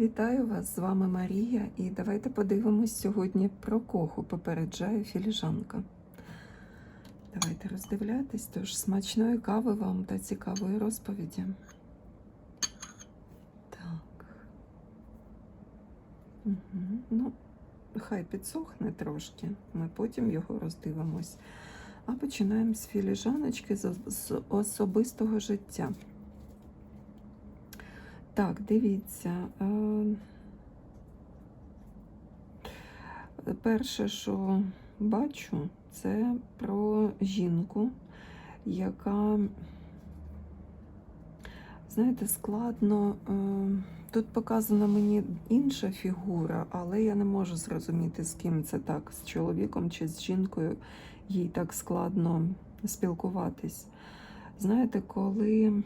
Вітаю вас, з вами Марія, і давайте подивимось сьогодні про кого попереджає філіжанка. Давайте роздивлятись, тож смачної кави вам та цікавої розповіді. Так. Угу. Ну, хай підсохне трошки, ми потім його роздивимось. А починаємо з філіжаночки з особистого життя. Так, дивіться. е, Перше, що бачу, це про жінку, яка, знаєте, складно. е, Тут показана мені інша фігура, але я не можу зрозуміти, з ким це так, з чоловіком чи з жінкою, їй так складно спілкуватись. Знаєте, коли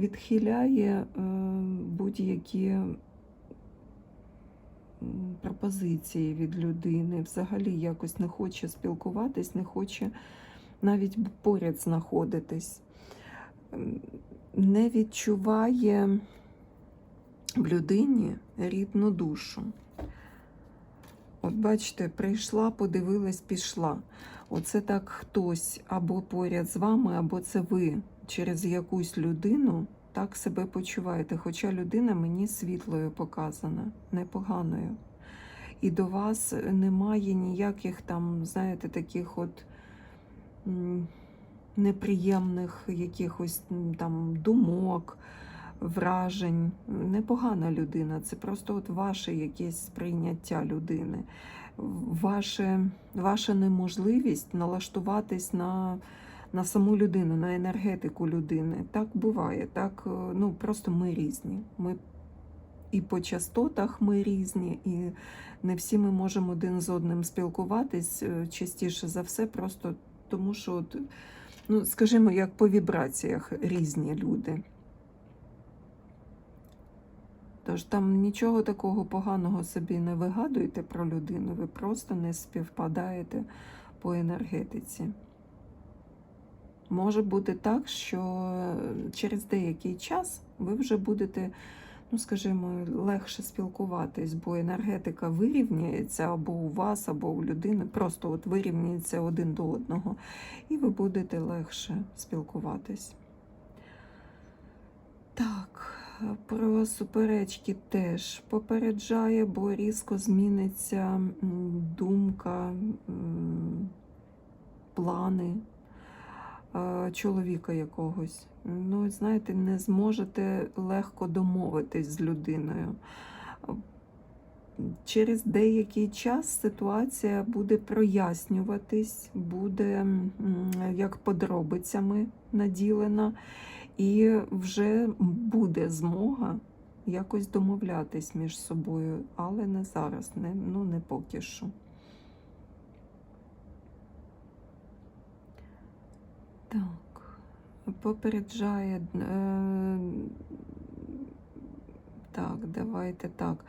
відхиляє е, будь-які пропозиції від людини, взагалі якось не хоче спілкуватись, не хоче навіть поряд знаходитись, не відчуває в людині рідну душу. От бачите, прийшла, подивилась, пішла. Оце так хтось або поряд з вами, або це ви через якусь людину так себе почуваєте. Хоча людина мені світлою показана, непоганою. І до вас немає ніяких там, знаєте, таких от неприємних якихось там думок, вражень. Непогана людина. Це просто от ваше якесь сприйняття людини, ваше, ваша неможливість налаштуватись на на саму людину, на енергетику людини. Так буває. Так, е, ну просто ми різні. Ми і по частотах ми різні, і не всі ми можемо один з одним спілкуватись е, частіше за все, просто тому що, от, ну, скажімо, як по вібраціях різні люди. Тож там нічого такого поганого собі не вигадуйте про людину, ви просто не співпадаєте по енергетиці. Може бути так, що через деякий час ви вже будете, ну скажімо, легше спілкуватись, бо енергетика вирівняється або у вас, або у людини, просто от вирівняється один до одного, і ви будете легше спілкуватись. Так, про суперечки теж попереджає, бо різко зміниться думка, плани е, чоловіка якогось. Ну, знаєте, не зможете легко домовитись з людиною. Через деякий час ситуація буде прояснюватись, буде як подробицями наділена, і вже буде змога якось домовлятись між собою, але не зараз, не, ну не поки що. Так, попереджає. Е, так, давайте так.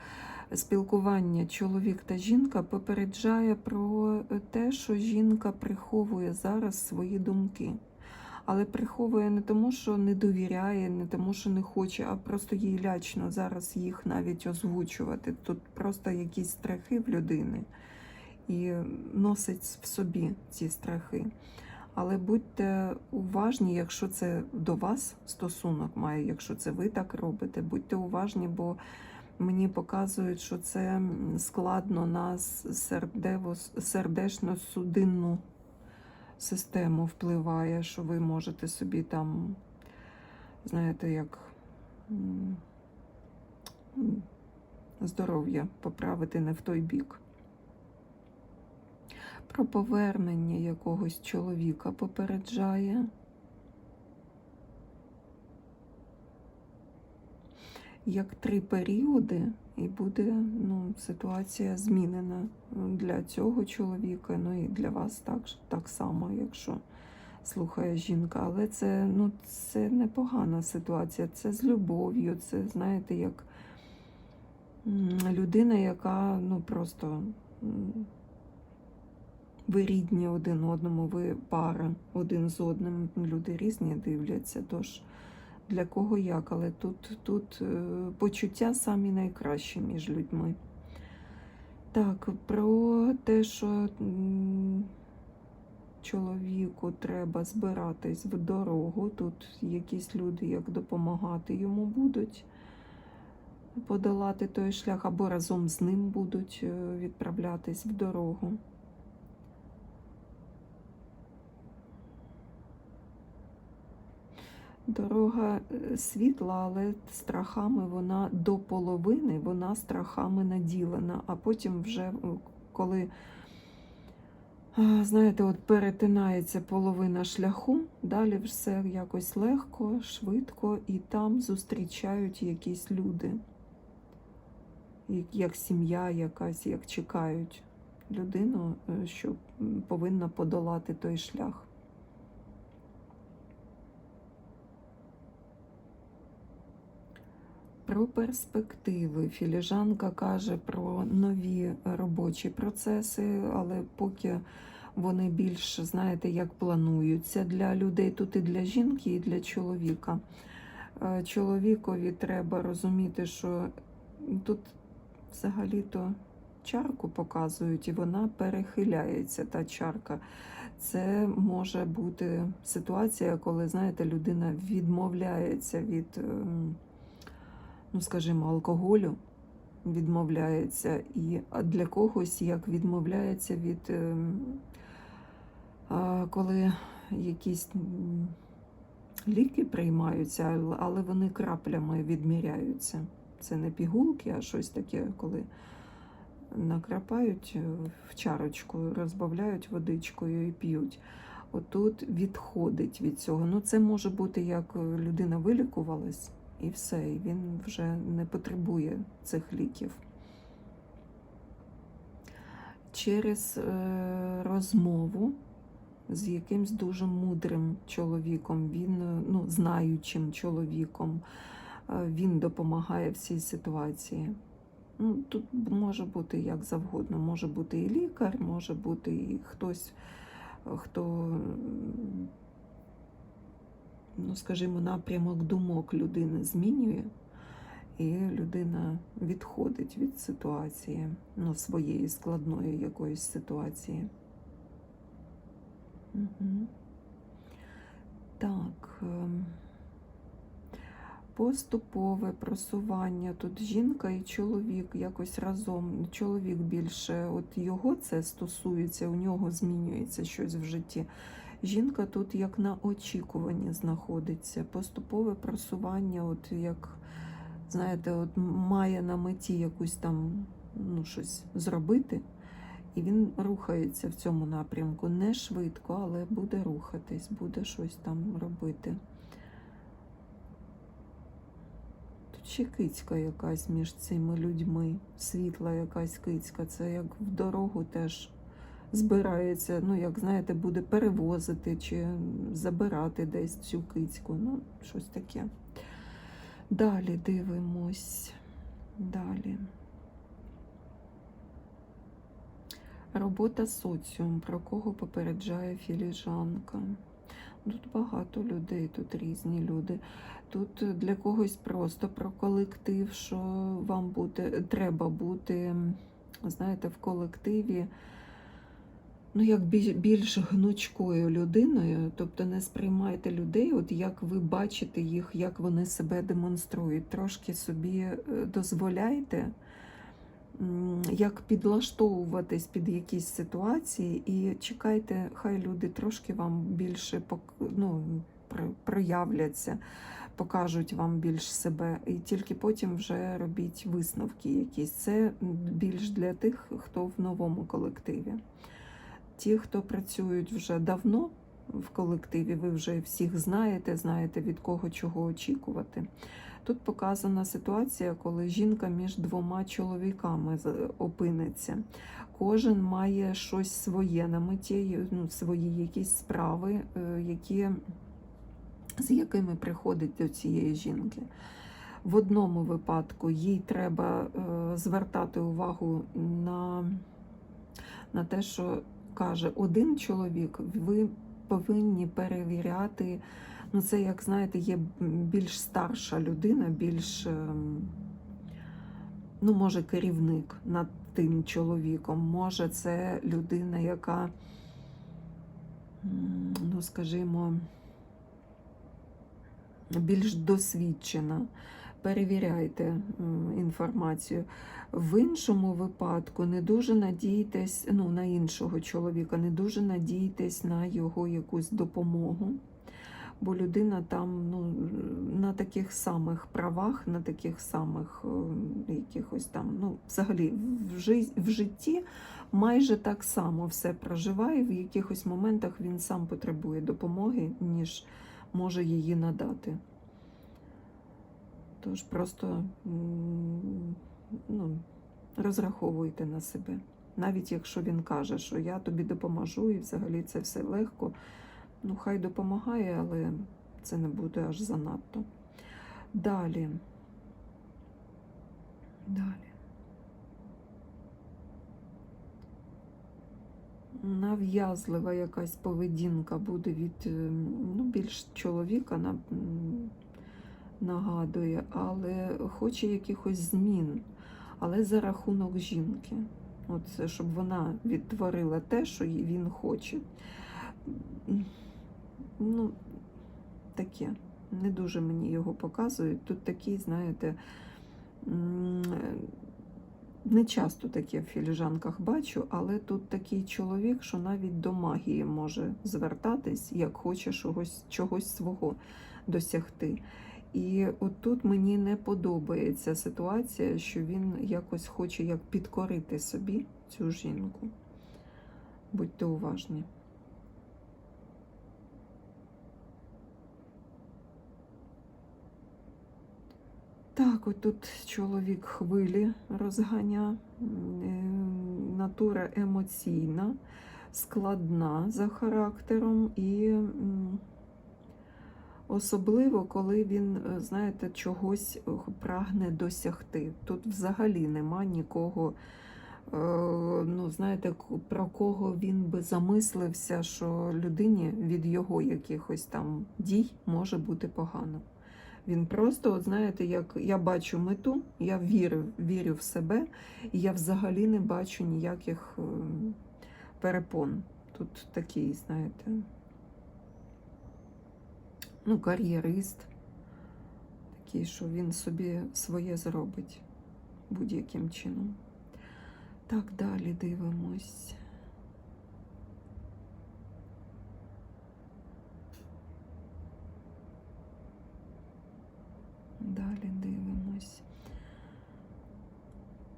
Спілкування чоловік та жінка попереджає про те, що жінка приховує зараз свої думки. Але приховує не тому, що не довіряє, не тому, що не хоче, а просто їй лячно зараз їх навіть озвучувати. Тут просто якісь страхи в людини і носить в собі ці страхи. Але будьте уважні, якщо це до вас стосунок має, якщо це ви так робите, будьте уважні, бо мені показують, що це складно на сердечно-судинну систему впливає, що ви можете собі там, знаєте, як здоров'я поправити не в той бік. Про повернення якогось чоловіка попереджає. Як три періоди, і буде ну, ситуація змінена для цього чоловіка, ну і для вас так, так само, якщо слухає жінка. Але це ну, це непогана ситуація, це з любов'ю, це, знаєте, як людина, яка ну, просто. Ви рідні один одному, ви пара один з одним. Люди різні дивляться. Тож для кого як, але тут, тут е, почуття самі найкращі між людьми. Так, про те, що чоловіку треба збиратись в дорогу. Тут якісь люди як допомагати йому будуть подолати той шлях, або разом з ним будуть е, відправлятись в дорогу. Дорога е, світла, але страхами вона до половини, вона страхами наділена, а потім вже е, коли, знаєте, от перетинається половина шляху, далі все якось легко, швидко, і там зустрічають якісь люди, як, сім'я якась, як чекають людину, е, що повинна подолати той шлях. Про перспективи. Філіжанка каже про нові робочі процеси, але поки вони більш, знаєте, як плануються для людей, тут і для жінки, і для чоловіка. Е, Чоловікові треба розуміти, що тут взагалі-то чарку показують, і вона перехиляється, та чарка. Це може бути ситуація, коли, знаєте, людина відмовляється від. Ну, скажімо, алкоголю відмовляється, і для когось як відмовляється від ем, коли якісь ліки приймаються, але вони краплями відміряються. Це не пігулки, а щось таке, коли накрапають е, в чарочку, розбавляють водичкою і п'ють. Отут відходить від цього. Ну, це може бути як е, людина вилікувалась, і все, і він вже не потребує цих ліків. Через е, розмову з якимсь дуже мудрим чоловіком, він, е, ну, знаючим чоловіком, е, він допомагає в цій ситуації. Ну, тут може бути як завгодно. Може бути і лікар, може бути і хтось, хто ну, скажімо, напрямок думок людини змінює, і людина відходить від ситуації, ну, своєї складної якоїсь ситуації. Угу. Так. ем, Поступове просування. Тут жінка і чоловік якось разом. Чоловік більше, от його це стосується, у нього змінюється щось в житті. Жінка тут як на очікуванні знаходиться. Поступове просування, от як, знаєте, от має на меті якусь там ну, щось зробити, і він рухається в цьому напрямку. Не швидко, але буде рухатись, буде щось там робити. Тут ще кицька якась між цими людьми, світла якась кицька. Це як в дорогу теж збирається, ну, як знаєте, буде перевозити чи забирати десь цю кицьку. Ну, щось таке. Далі дивимось. Далі. Робота соціум, про кого попереджає філіжанка. Тут багато людей, тут різні люди. Тут для когось просто про колектив, що вам буде, треба бути, знаєте, в колективі, ну, як біль- більш гнучкою людиною. Тобто не сприймайте людей, от як ви бачите їх, як вони себе демонструють. Трошки собі е, дозволяйте як підлаштовуватись під якісь ситуації, і чекайте, хай люди трошки вам більше ну, проявляться, покажуть вам більш себе, і тільки потім вже робіть висновки якісь. Це більш для тих, хто в новому колективі. Ті, хто працюють вже давно в колективі, ви вже всіх знаєте, знаєте від кого чого очікувати. Тут показана ситуація, коли жінка між двома чоловіками опиниться. Кожен має щось своє на меті, ну, свої якісь справи, е, які, з якими приходить до цієї жінки. В одному випадку їй треба е, звертати увагу на, на те, що каже один чоловік, ви повинні перевіряти Ну, це, як знаєте, є більш старша людина, більш, ем, ну, може, керівник над тим чоловіком. Може, це людина, яка, ну, скажімо, більш досвідчена. Перевіряйте інформацію. В іншому випадку не дуже надійтесь, ну, на іншого чоловіка, не дуже надійтесь на його якусь допомогу. Бо людина там ну, на таких самих правах, на таких самих е, якихось там, ну, взагалі в, жи- в житті майже так само все проживає. В якихось моментах він сам потребує допомоги, ніж може її надати. Тож просто ну, розраховуйте на себе. Навіть якщо він каже, що я тобі допоможу і взагалі це все легко, ну хай допомагає, але це не буде аж занадто. Далі. Далі. Нав'язлива якась поведінка буде від е, ну, більш чоловіка нагадує, але хоче якихось змін, але за рахунок жінки. От, це, щоб вона відтворила те, що він хоче. Ну, таке. Не дуже мені його показують. Тут такий, знаєте, не часто таке в філіжанках бачу, але тут такий чоловік, що навіть до магії може звертатись, як хоче чогось, чогось свого досягти. І от тут мені не подобається ситуація, що він якось хоче як підкорити собі цю жінку. Будьте уважні. Так, от тут чоловік хвилі розганя, е, натура емоційна, складна за характером і особливо, коли він, е, знаєте, чогось е, прагне досягти. Тут взагалі нема нікого, е, ну, знаєте, про кого він би замислився, що людині від його якихось там дій може бути погано. Він просто, от знаєте, як я бачу мету, я вірю, вірю в себе, і я взагалі не бачу ніяких е, перепон. Тут такий, знаєте, ну, кар'єрист, такий, що він собі своє зробить будь-яким чином. Так, далі дивимось. Далі дивимось.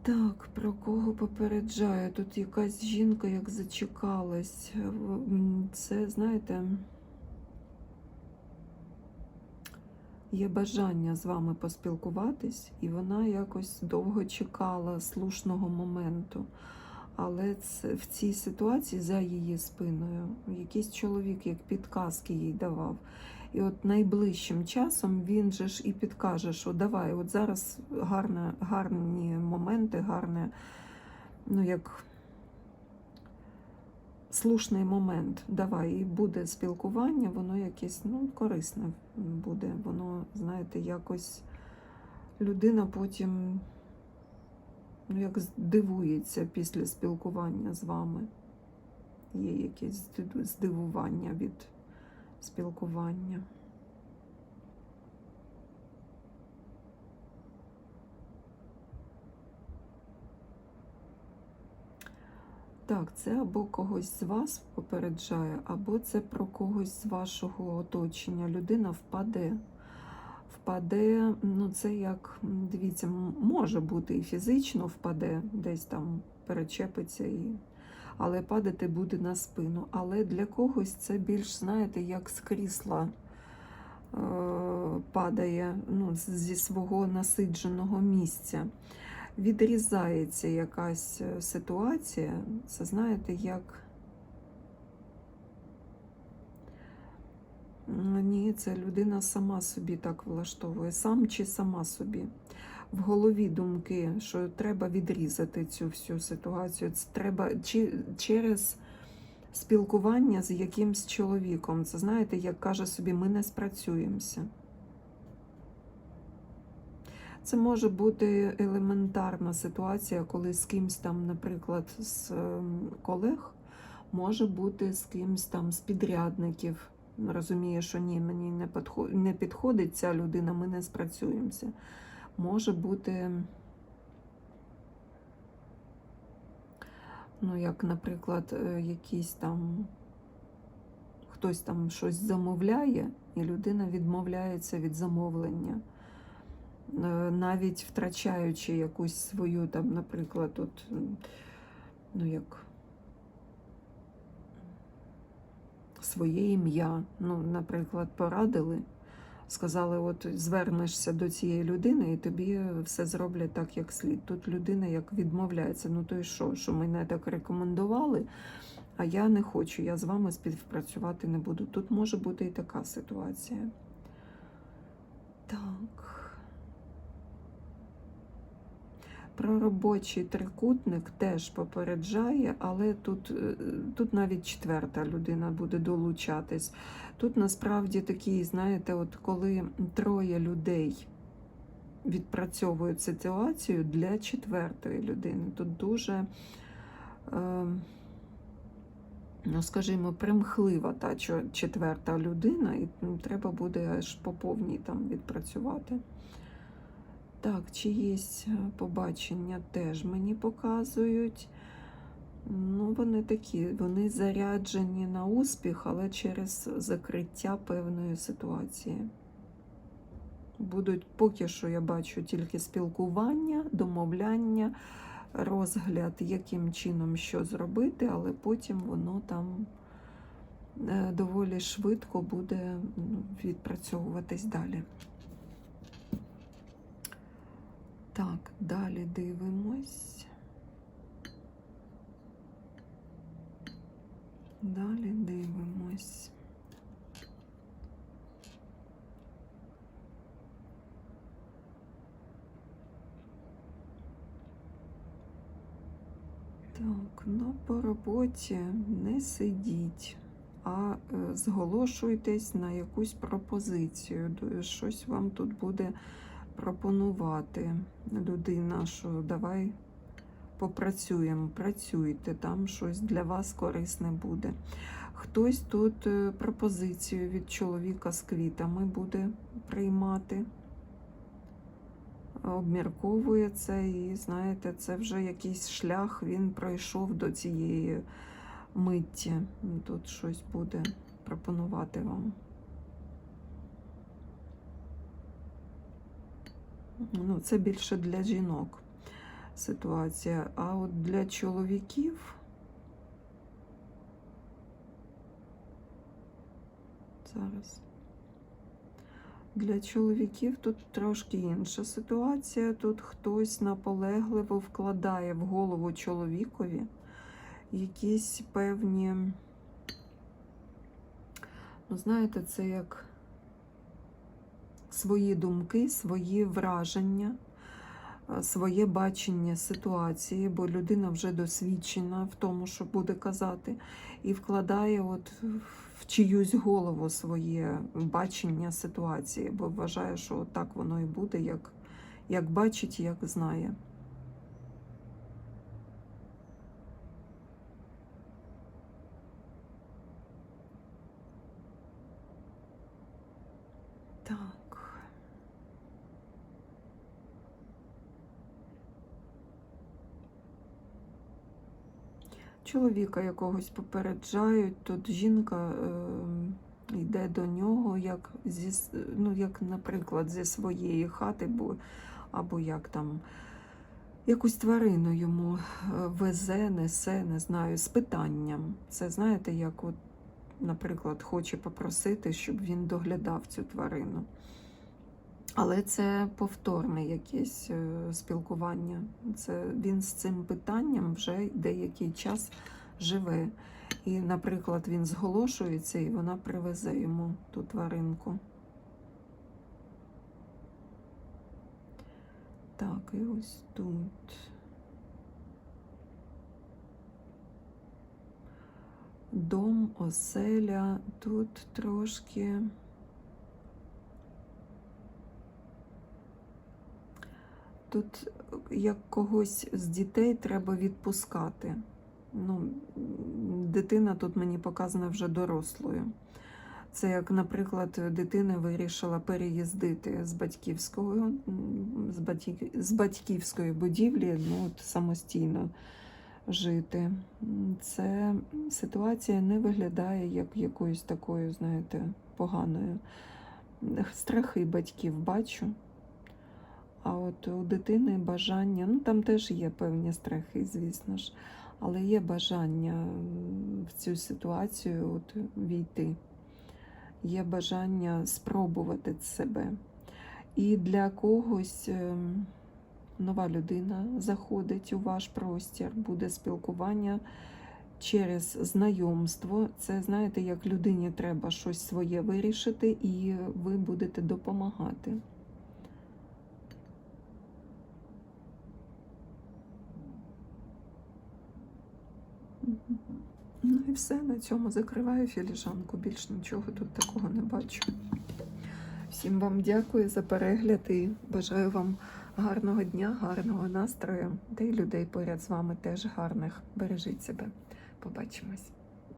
Так, про кого попереджаю? Тут якась жінка як зачекалась. Це, знаєте, є бажання з вами поспілкуватись, і вона якось довго чекала слушного моменту. Але це, в цій ситуації за її спиною якийсь чоловік як підказки їй давав. І от найближчим часом він же ж і підкаже, що давай, от зараз гарне, гарні моменти, гарне, ну як слушний момент. Давай, і буде спілкування, воно якесь ну, корисне буде. Воно, знаєте, якось людина потім ну, як здивується після спілкування з вами. Є якесь здивування від спілкування. Так, це або когось з вас попереджає, або це про когось з вашого оточення. Людина впаде. Впаде, ну це як, дивіться, може бути і фізично впаде, десь там перечепиться, і... але падати буде на спину. Але для когось це більш, знаєте, як з крісла е, падає ну, зі свого насидженого місця. Відрізається якась е, ситуація, це знаєте, як. Ні, це людина сама собі так влаштовує, сам чи сама собі. В голові думки, що треба відрізати цю всю ситуацію. Це треба чи, через спілкування з якимсь чоловіком. Це знаєте, як каже собі, ми не спрацюємося. Це може бути елементарна ситуація, коли з кимсь там, наприклад, з ем, колег, може бути з кимсь там з підрядників. Розуміє, що ні, мені не підходить, ця людина, ми не спрацюємося. Може бути, ну, як, наприклад, е, якийсь там хтось там щось замовляє, і людина відмовляється від замовлення навіть втрачаючи якусь свою там, наприклад, от, ну як своє ім'я. Ну, наприклад, порадили, сказали, от звернешся до цієї людини, і тобі все зроблять так, як слід. Тут людина як відмовляється. Ну то й що, що мене так рекомендували, а я не хочу, я з вами співпрацювати не буду. Тут може бути і така ситуація. Так. Про робочий трикутник теж попереджає, але тут, е, тут навіть четверта людина буде долучатись. Тут насправді такий, знаєте, от коли троє людей відпрацьовують ситуацію для четвертої людини, тут дуже, е, ну, скажімо, примхлива та четверта людина, і ну, треба буде аж по повній там відпрацювати. Так, чиїсь е, побачення теж мені показують. Ну, вони такі, вони заряджені на успіх, але через закриття певної ситуації. Будуть поки що я бачу тільки спілкування, домовляння, розгляд, яким чином що зробити, але потім воно там е, доволі швидко буде відпрацьовуватись далі. Так, далі дивимось. Далі дивимось. Так, ну по роботі не сидіть, а е, зголошуйтесь на якусь пропозицію. Щось вам тут буде пропонувати людина, що давай попрацюємо, працюйте, там щось для вас корисне буде. Хтось тут е, пропозицію від чоловіка з квітами буде приймати, обмірковує це, і знаєте, це вже якийсь шлях він пройшов до цієї митті. Тут щось буде пропонувати вам. Ну, це більше для жінок ситуація. А от для чоловіків зараз. Для чоловіків тут трошки інша ситуація. Тут хтось наполегливо вкладає в голову чоловікові якісь певні, ну, знаєте, це як свої думки, свої враження, е, своє бачення ситуації, бо людина вже досвідчена в тому, що буде казати, і вкладає от в чиюсь голову своє бачення ситуації, бо вважає, що так воно і буде, як, як бачить, як знає. Так. Чоловіка якогось попереджають, тут жінка е, йде до нього, як, зі, ну, як, наприклад, зі своєї хати, бо, або як там якусь тварину йому е, везе, несе, не знаю, з питанням. Це знаєте, як, от, наприклад, хоче попросити, щоб він доглядав цю тварину. Але це повторне якесь е, спілкування. Це він з цим питанням вже деякий час живе. І, наприклад, він зголошується і вона привезе йому ту тваринку. Так, і ось тут. дом, оселя. Тут трошки. Тут як когось з дітей треба відпускати. Ну, дитина тут мені показана вже дорослою. Це як, наприклад, дитина вирішила переїздити з батьківського з, батьки, з батьківської будівлі ну, от, самостійно жити. Це ситуація не виглядає як якоюсь такою, знаєте, поганою. Страхи батьків бачу. А от у дитини бажання, ну там теж є певні страхи, звісно ж, але є бажання в цю ситуацію от, війти. Є бажання спробувати себе. І для когось ем, нова людина заходить у ваш простір, буде спілкування через знайомство. Це, знаєте, як людині треба щось своє вирішити, і ви будете допомагати. І все, на цьому закриваю філіжанку. Більш нічого тут такого не бачу. Всім вам дякую за перегляд і бажаю вам гарного дня, гарного настрою, та й людей поряд з вами теж гарних. Бережіть себе. Побачимось.